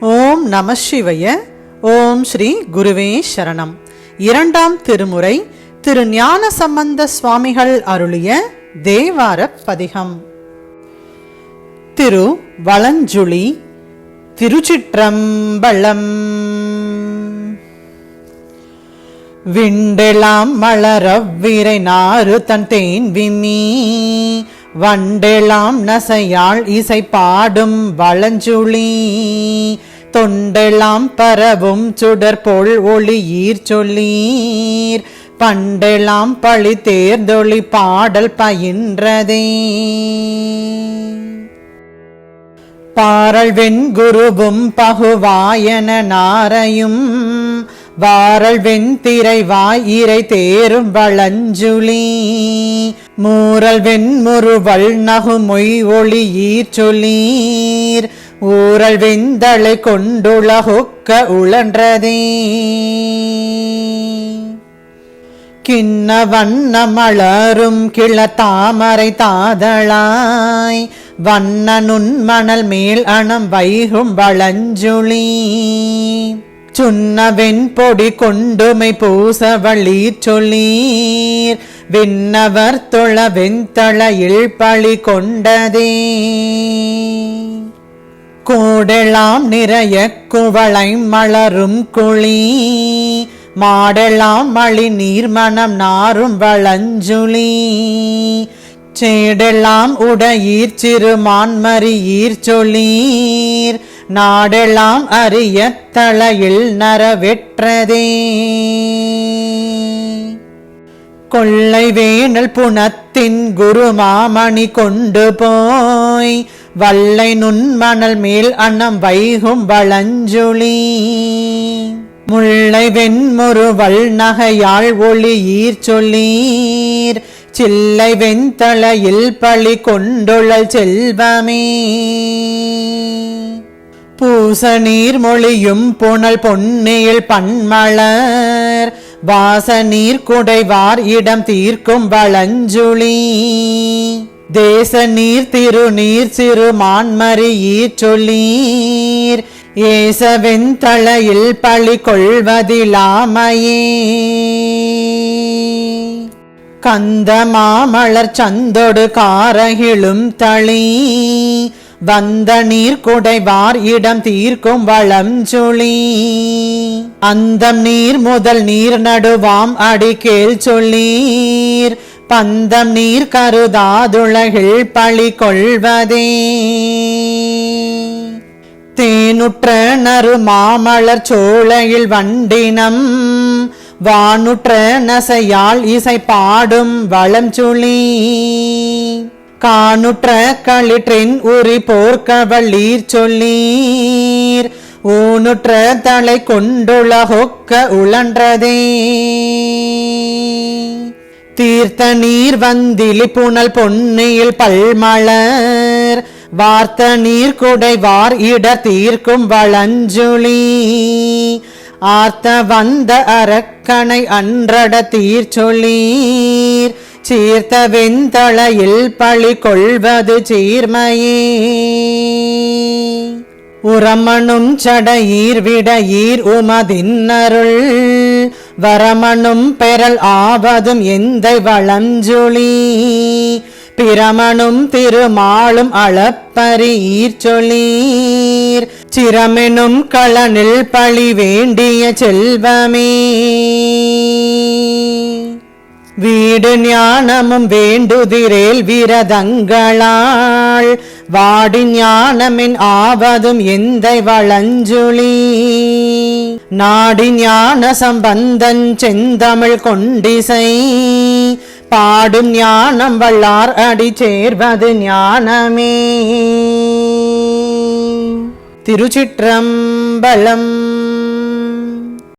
ஓம் நம சிவய. ஓம் ஸ்ரீ குருவே சரணம். இரண்டாம் திருமுறை திரு ஞான சம்பந்த சுவாமிகள் அருளிய தேவார பதிகம். திரு வளஞ்சுழி திருச்சிற்றம்பலம். விண்டெலாம் மலரவ்விரை நாறு தன் தேன் விம்மி. வண்டெலாம் நசையாள் இசை பாடும் வளஞ்சுழி தொண்டெலாம் பரவும் சுடர் போல் ஒளி சொல்லீர். பண்டெலாம் பழி தேர்ந்தொளி பாடல் பயின்றதே. பாரல் வெண்குருவும் பகுவாயன நாரையும். வாரல் வெண்திரைவாய் இறை தேரும் வளஞ்சுளி. மூரல் வெண்முறுவல் நகுமொய் ஒளி ஈர் சொல்லீர். ஊரல் விந்தளை கொண்டுலகுக்க உழன்றதே. கிண்ண வண்ண மலரும் கிள தாமரை தாதளாய் வண்ண நுண்மணல் மேல் அணம் வைகும் வளஞ்சுளி. சுண்ண வெண்பொடி கொண்டுமை பூச வள்ளீர் சொல்லீர் விண்ணவர் தொழ வெண்தள இழ்பழி கொண்டதே. கூடெல்லாம் நிறைய குவளை மலரும் குழி மாடெல்லாம் மழி நீர்மணம் நாரும் வளஞ்சுளி சேடெல்லாம் உடையீர் சிறுமான்மறி ஈர் சொல்லீர் நாடெல்லாம் அரிய தலையில் நரவெற்றதே கொள்ளை வேணல் புனத்தின் குருமாமணி கொண்டு போய் வல்லை நுண்மணல் மேல் அன்னம் வைகும் வளஞ்சுளி முல்லை வெண்முறுவல் நகையாள் ஒளி ஈர் சொல்லீர் சில்லை வெண்தலையில் பழி கொண்டுழல் செல்வமே. பூச நீர் மொழியும் புனல் பொன்னியில் பன்மலர். வாச நீர் குடைவார் இடம் தீர்க்கும் வளஞ்சுளீ தேச நீர் திரு நீர் சிறு மான்மறி ஈச்சொல்லீர் சொல்லீர். தலையில் பழி கொள்வதிலாமையே. கந்த மாமலர் சந்தொடு காரகிழும் தளி. வந்த நீர் குடைவார் இடம் தீர்க்கும் வளம் சுழி அந்தம் நீர் முதல் நீர் நடுவாம் அடிக்கேல் சொல்லீர் பந்தம் நீர் கருதாதுலகில் பழி கொள்வதே தேனுற்ற நறு மாமலர் சோலையில் வண்டினம் வானுற்ற நசையால் இசை பாடும் வளம் சுழி. காணுற்ற களிற்றின் உரி போர்க்கவள்ளீர் சொல்லீர் ஊனுற்ற தலை கொண்டுலகொக்க உழன்றதே. தீர்த்த நீர் வந்திலி புனல் பொன்னியில் பல்மலர். வார்த்த நீர் குடைவார் இட தீர்க்கும் வளஞ்சுளி. ஆர்த்த வந்த அரக்கனை அன்றட தீர் சீர்த்த வெண்தளையில் பழி கொள்வது சீர்மையே. உரமனும் சடையீர் விடையீர் உமதின்னருள் வரமனும் பெறல் ஆவதும் எந்த வளஞ்சுளி பிரமனும் திருமாலும் அளப்பரி ஈர் சிரமெனும் களனில் பழி வேண்டிய செல்வமே. வீடு ஞானமும் வேண்டுதிரேல் விரதங்களாள் வாடி ஞானமின் ஆவதும் எந்த வளஞ்சுளி நாடி ஞான சம்பந்தன் செந்தமிழ் கொண்டிசை. பாடும் ஞானம் வள்ளார் அடி சேர்வது ஞானமே. திருச்சிற்றம்பலம்